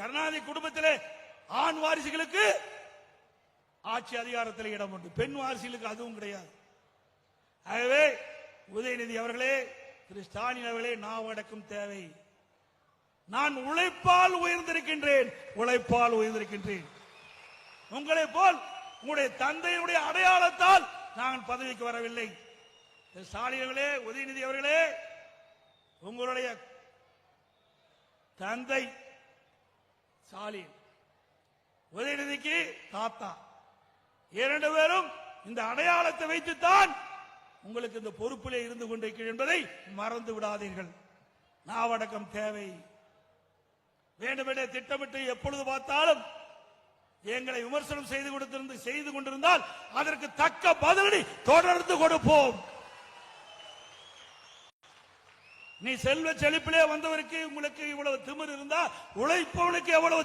கருணாநிதி குடும்பத்திலே ஆண் வாரிசுகளுக்கு ஆட்சி அதிகாரத்தில் இடம் உண்டு. பெண் வாரிசுகளுக்கு அதுவும் கிடையாது. ஆகவே உதயநிதி அவர்களே திரு ஸ்டாலின் அவர்களே நாவடக்கம் தேவை. நான் உழைப்பால் உயர்ந்திருக்கின்றேன் உழைப்பால் உயர்ந்திருக்கின்றேன். உங்களை போல் உங்களுடைய தந்தையினுடைய அடையாளத்தால் நான் பதவிக்கு வரவில்லை. திரு ஸ்டாலின் அவர்களே உதயநிதி அவர்களே உங்களுடைய தந்தை ஸ்டாலின் உதயநிதிக்கு தாத்தா. இரண்டு பேரும் இந்த அடையாளத்தை வைத்துத்தான் உங்களுக்கு இந்த பொறுப்பிலே இருந்து கொண்டிருக்கிறேன் என்பதை மறந்து விடாதீர்கள். நாவடக்கம் தேவை. வேண்டுமென்றே திட்டமிட்டு எப்பொழுது பார்த்தாலும் எங்களை விமர்சனம் செய்து கொடுத்திருந்து செய்து கொண்டிருந்தால் அதற்கு தக்க பதிலடி தொடர்ந்து கொடுப்போம். நீ செல்வ செழிப்பிலே வந்தவருக்கு உங்களுக்கு இவ்வளவு திமிர் இருந்தா உழைப்பவனுக்கு எவ்வளவு